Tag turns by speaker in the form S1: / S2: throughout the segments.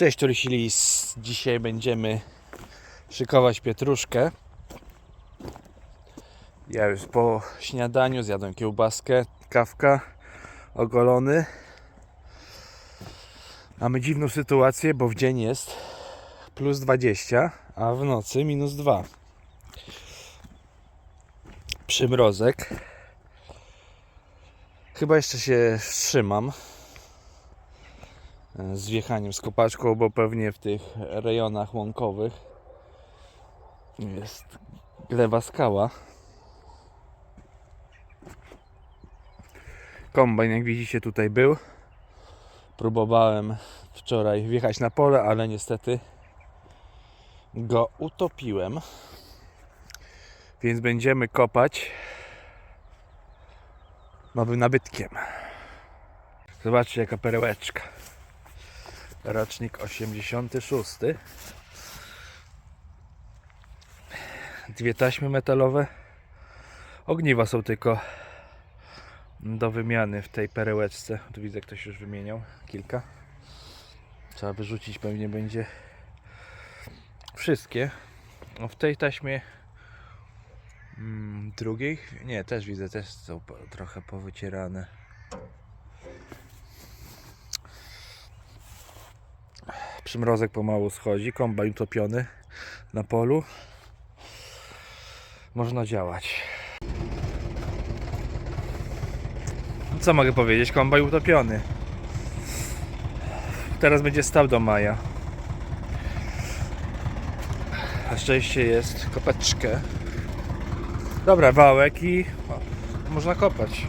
S1: Cześć Tursilis. Dzisiaj będziemy szykować pietruszkę. Ja już po śniadaniu zjadłem kiełbaskę, kawka, ogolony. Mamy dziwną sytuację, bo w dzień jest plus 20, a w nocy minus 2. Przymrozek. Chyba jeszcze się wstrzymam z wjechaniem z kopaczką, bo pewnie w tych rejonach łąkowych jest gleba skała. Kombajn, jak widzicie, tutaj był. Próbowałem wczoraj wjechać na pole, ale niestety go utopiłem. Więc będziemy kopać nowym nabytkiem. Zobaczcie jaka perełeczka. Rocznik 86. Dwie taśmy metalowe. Ogniwa są tylko do wymiany w tej perełeczce. Tu widzę ktoś już wymieniał kilka. Trzeba wyrzucić pewnie będzie wszystkie. No w tej taśmie mm, drugiej, nie też widzę, też są trochę powycierane. Przymrozek pomału schodzi, kombajn utopiony na polu. Można działać. Co mogę powiedzieć? Kombaj utopiony. Teraz będzie stał do maja. Na szczęście jest kopeczkę. Dobra, wałek i o, można kopać.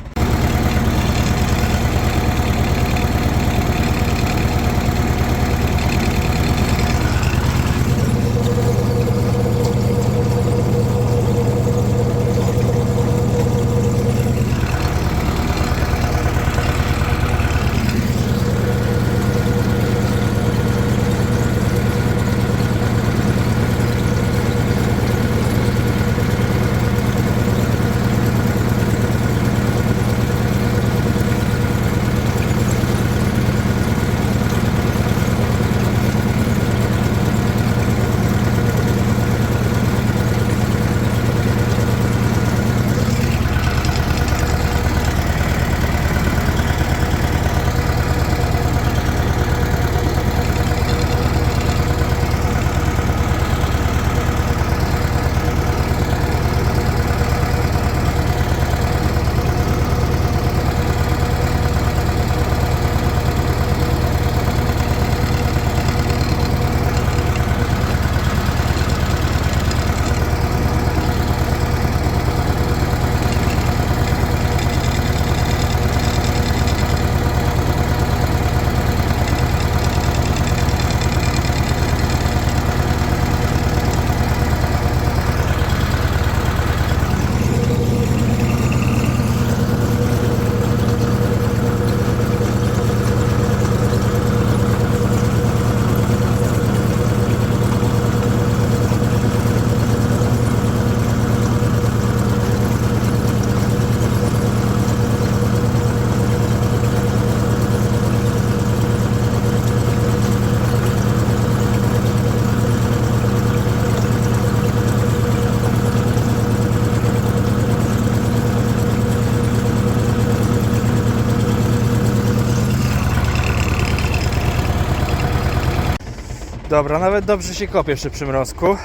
S1: Dobra, nawet dobrze się kopie przy przymrozku.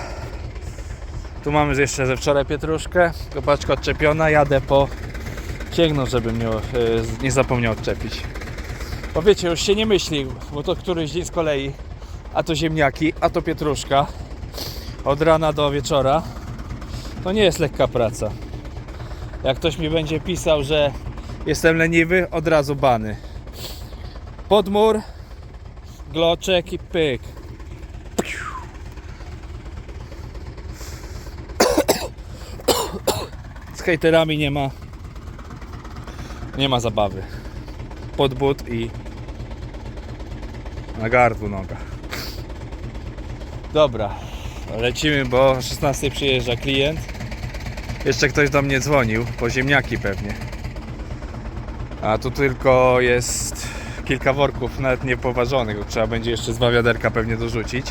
S1: Tu mamy jeszcze ze wczoraj pietruszkę, kopaczka odczepiona, jadę po cięgno, żeby mnie e, nie zapomniał odczepić. Bo wiecie, już się nie myśli, bo to któryś dzień z kolei, a to ziemniaki, a to pietruszka, od rana do wieczora, to nie jest lekka praca. Jak ktoś mi będzie pisał, że jestem leniwy, od razu bany. Podmór, gloczek i pyk. Hejterami nie ma nie ma zabawy. Pod but i na gardło noga. Dobra, lecimy, bo o 16 przyjeżdża klient. Jeszcze ktoś do mnie dzwonił, po ziemniaki pewnie. A tu tylko jest kilka worków, nawet niepoważonych, trzeba będzie jeszcze z wiaderka pewnie dorzucić.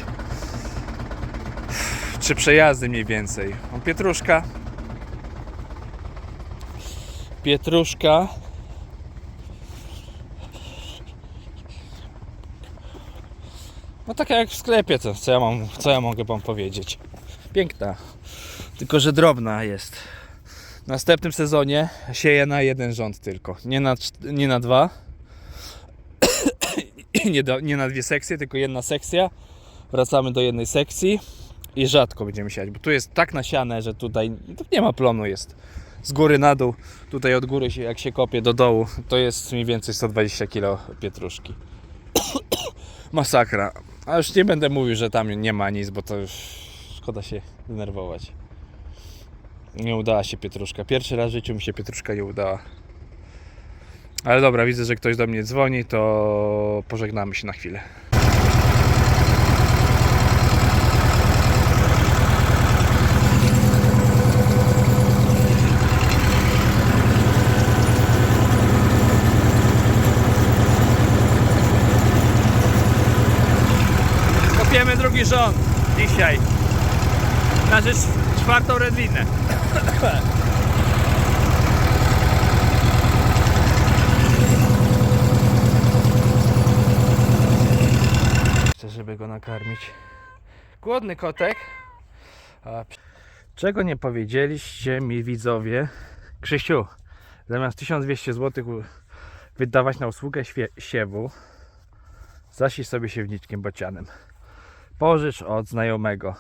S1: Trzy przejazdy mniej więcej. Pietruszka. Pietruszka. No taka jak w sklepie, to co ja, mam, co ja mogę wam powiedzieć. Piękna. Tylko, że drobna jest. W następnym sezonie sieję na jeden rząd tylko. Nie na, nie na dwa. nie, do, nie na dwie sekcje, tylko jedna sekcja. Wracamy do jednej sekcji i rzadko będziemy siać, bo tu jest tak nasiane, że tutaj tu nie ma plonu jest. Z góry na dół, tutaj od góry się, jak się kopie do dołu, to jest mniej więcej 120 kg pietruszki. Masakra. A już nie będę mówił, że tam nie ma nic, bo to już szkoda się denerwować. Nie udała się pietruszka. Pierwszy raz w życiu mi się pietruszka nie udała. Ale dobra, widzę, że ktoś do mnie dzwoni, to pożegnamy się na chwilę. Kopiemy drugi rząd dzisiaj. Na rzecz czwartą redlinę. Chcę, żeby go nakarmić. Głodny kotek. Czego nie powiedzieliście mi widzowie? Krzysiu, zamiast 1200 zł wydawać na usługę siewu, zasiej sobie siewniczkiem bocianem. Pożycz od znajomego.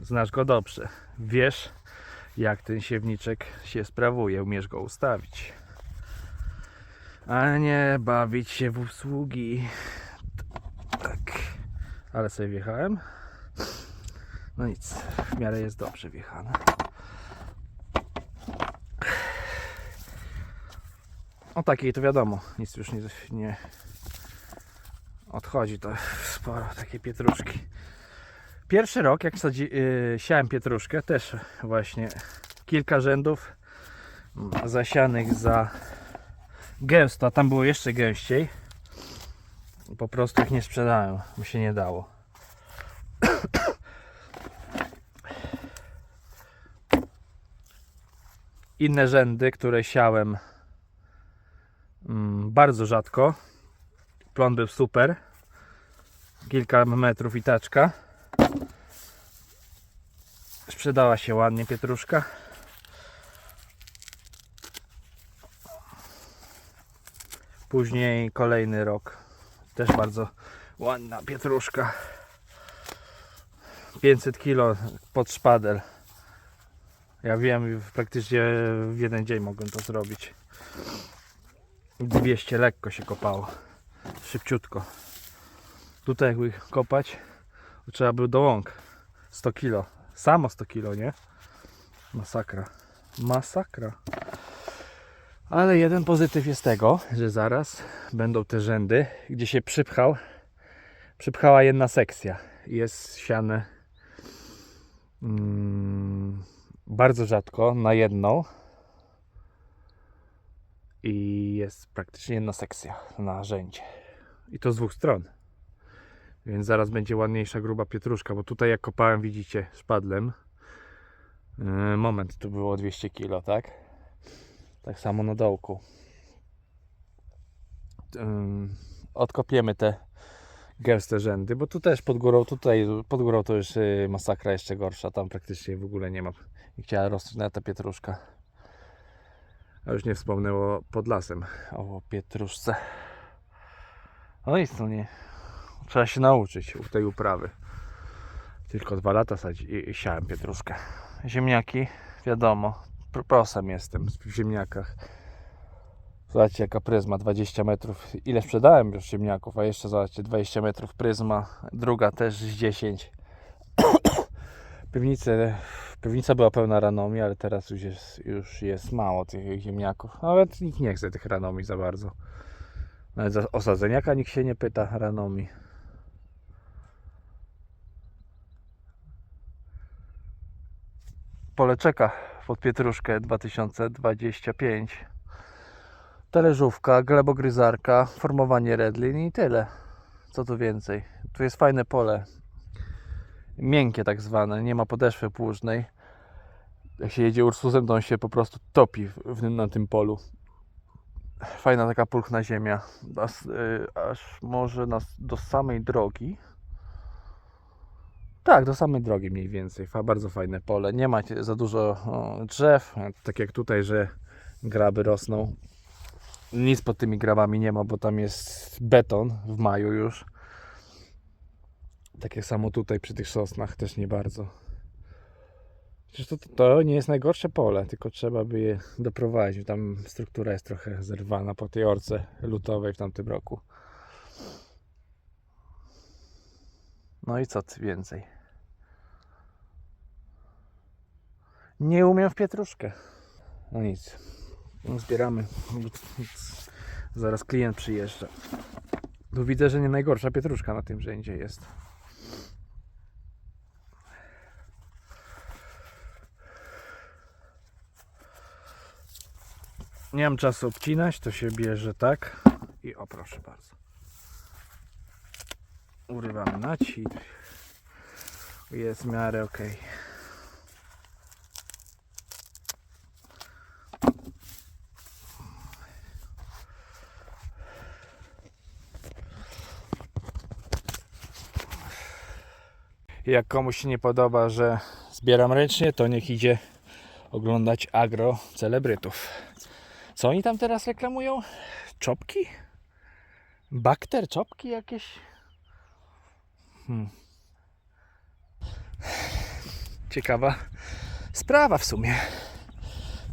S1: Znasz go dobrze. Wiesz, jak ten siewniczek się sprawuje. Umiesz go ustawić. A nie bawić się w usługi. Tak. Ale sobie wjechałem. No nic, w miarę jest dobrze wjechane. O takiej to wiadomo, nic już nie, nie odchodzi to sporo, takie pietruszki. Pierwszy rok, jak sadzi, yy, siałem pietruszkę, też właśnie kilka rzędów zasianych za gęsto, a tam było jeszcze gęściej. Po prostu ich nie sprzedałem, bo się nie dało. Inne rzędy, które siałem mm, bardzo rzadko. Plon był super. Kilka metrów i taczka. Sprzedała się ładnie pietruszka. Później kolejny rok. Też bardzo ładna pietruszka. 500 kg pod szpadel. Ja wiem, praktycznie w jeden dzień mogłem to zrobić. 200 lekko się kopało. Szybciutko. Tutaj jakby kopać, trzeba by do łąk. 100 kg. Samo 100 kg, nie? Masakra. Masakra. Ale jeden pozytyw jest tego, że zaraz będą te rzędy, gdzie się przypchał, przypchała jedna sekcja. Jest siane mm, bardzo rzadko na jedną i jest praktycznie jedna sekcja na rzędzie. I to z dwóch stron. Więc zaraz będzie ładniejsza, gruba pietruszka, bo tutaj jak kopałem, widzicie, szpadlem. Yy, moment, tu było 200 kg, tak? Tak samo na dołku. Ym, Odkopiemy te gęste rzędy, bo tu też pod górą, tutaj pod górą to już yy, masakra jeszcze gorsza, tam praktycznie w ogóle nie ma. I chciała rosnąć ta pietruszka. A już nie wspomnęło pod lasem o pietruszce. No nic, no nie. Trzeba się nauczyć u tej uprawy. Tylko dwa lata sadzi i, i siałem pietruszkę. Ziemniaki, wiadomo, pr- prosem jestem w ziemniakach. Zobaczcie jaka pryzma, 20 metrów. Ile sprzedałem już ziemniaków, a jeszcze zobaczcie, 20 metrów pryzma, druga też z 10. Piwnice, piwnica była pełna ranomi, ale teraz już jest, już jest mało tych ziemniaków. Nawet nikt nie chce tych ranomi za bardzo. Nawet za osadzeniaka nikt się nie pyta ranomi. Pole czeka pod Pietruszkę 2025. Talerzówka, glebogryzarka, formowanie redlin i tyle. Co tu więcej? Tu jest fajne pole. Miękkie tak zwane, nie ma podeszwy płużnej. Jak się jedzie Ursusem, to on się po prostu topi w, na tym polu. Fajna taka pulchna ziemia. Aż, y, aż może nas do samej drogi. Tak, do samej drogi mniej więcej. Bardzo fajne pole. Nie ma za dużo drzew, tak jak tutaj, że graby rosną. Nic pod tymi grabami nie ma, bo tam jest beton w maju już. Takie samo tutaj przy tych sosnach też nie bardzo. Przecież to, to nie jest najgorsze pole, tylko trzeba by je doprowadzić. Tam struktura jest trochę zerwana po tej orce lutowej w tamtym roku. No i co więcej? Nie umiem w pietruszkę. No nic. No Zbieramy. Zaraz klient przyjeżdża. Tu widzę, że nie najgorsza pietruszka na tym rzędzie jest. Nie mam czasu obcinać, to się bierze tak. I o proszę bardzo. Urywamy naci. Jest w miarę ok. Jak komuś się nie podoba, że zbieram ręcznie, to niech idzie oglądać agro celebrytów. Co oni tam teraz reklamują? Czopki? Bakter, czopki jakieś? Hmm. Ciekawa sprawa w sumie.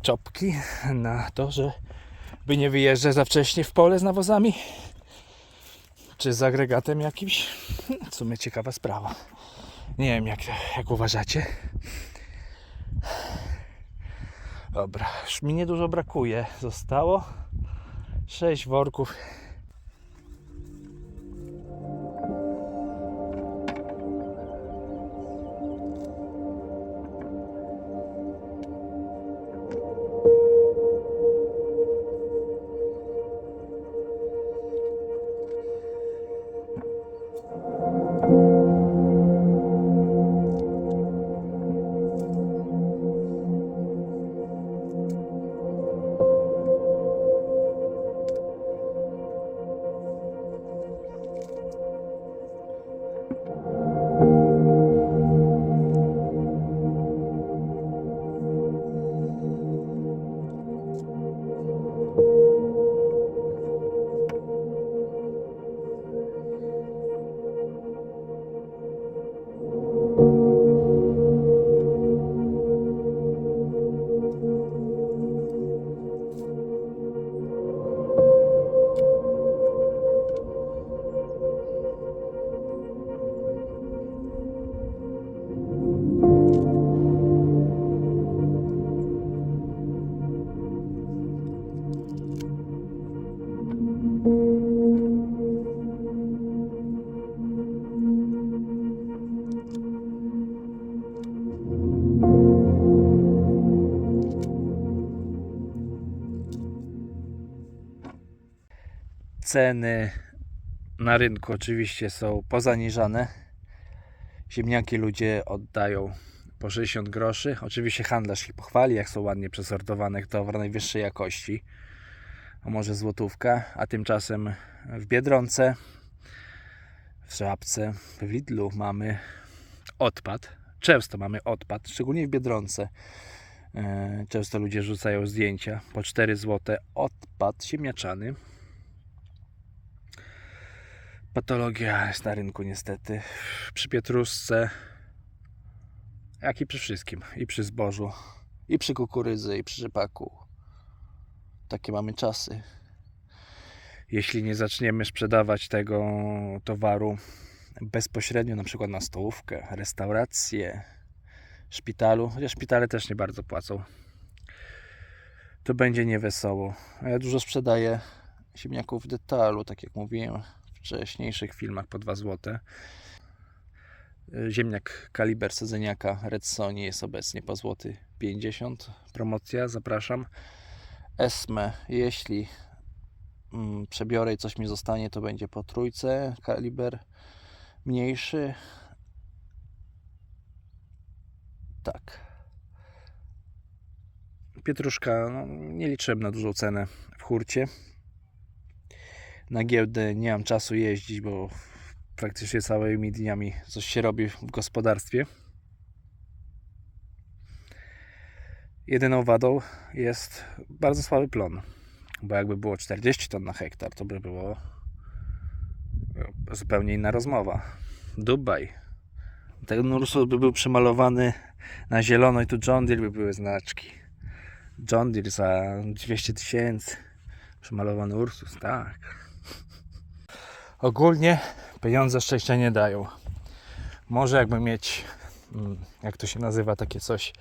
S1: Czopki na to, że by nie wyjeżdżać za wcześnie w pole z nawozami. Czy z agregatem jakimś? W sumie ciekawa sprawa. Nie wiem, jak, jak uważacie. Dobra, już mi niedużo brakuje. Zostało 6 worków. Ceny na rynku oczywiście są pozaniżane. Ziemniaki ludzie oddają po 60 groszy. Oczywiście handlarz ich pochwali, jak są ładnie przesortowane towar najwyższej jakości. A może złotówka, a tymczasem w Biedronce, w Żabce, w Lidlu mamy odpad. Często mamy odpad, szczególnie w Biedronce. E, Często ludzie rzucają zdjęcia po 4 zł. Odpad ziemniaczany. Patologia jest na rynku niestety. Przy pietruszce, jak i przy wszystkim. I przy zbożu, i przy kukurydzy, i przy rzepaku. Takie mamy czasy. Jeśli nie zaczniemy sprzedawać tego towaru bezpośrednio, na przykład na stołówkę, restaurację, szpitalu, chociaż szpitale też nie bardzo płacą, to będzie niewesoło. A ja dużo sprzedaję ziemniaków w detalu, tak jak mówiłem wcześniejszych filmach po 2 zł. Ziemniak kaliber sadzeniaka Red Sony jest obecnie po złoty 50 promocja, zapraszam. Esme, jeśli mm, przebiorę i coś mi zostanie, to będzie po trójce, kaliber mniejszy. Tak. Pietruszka, no, nie liczyłem na dużą cenę w hurcie. Na giełdę nie mam czasu jeździć, bo praktycznie całymi dniami coś się robi w gospodarstwie. Jedyną wadą jest bardzo słaby plon. Bo jakby było 40 ton na hektar, to by było zupełnie inna rozmowa. Dubaj. Ten Ursus by był przemalowany na zielono i tu John Deere by były znaczki. John Deere za 200 tysięcy. Przemalowany Ursus, tak. Ogólnie pieniądze szczęścia nie dają. Może jakby mieć, mm, jak to się nazywa, takie coś,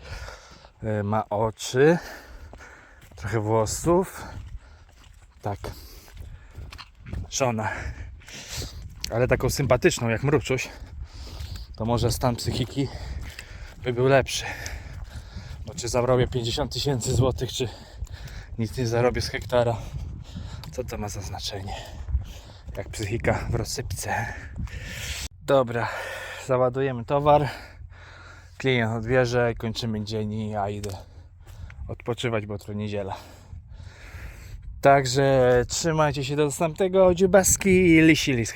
S1: y, ma oczy, trochę włosów. Tak. Żona. Ale taką sympatyczną jak mruczuś, to może stan psychiki by był lepszy. Bo czy zarobię 50 tysięcy złotych, czy nic nie zarobię z hektara, co to ma za znaczenie? Jak psychika w rozsypce. Dobra, załadujemy towar. Klient odbierze, kończymy dzień i ja idę odpoczywać, bo to niedziela. Także trzymajcie się do następnego dziubaski i lisi.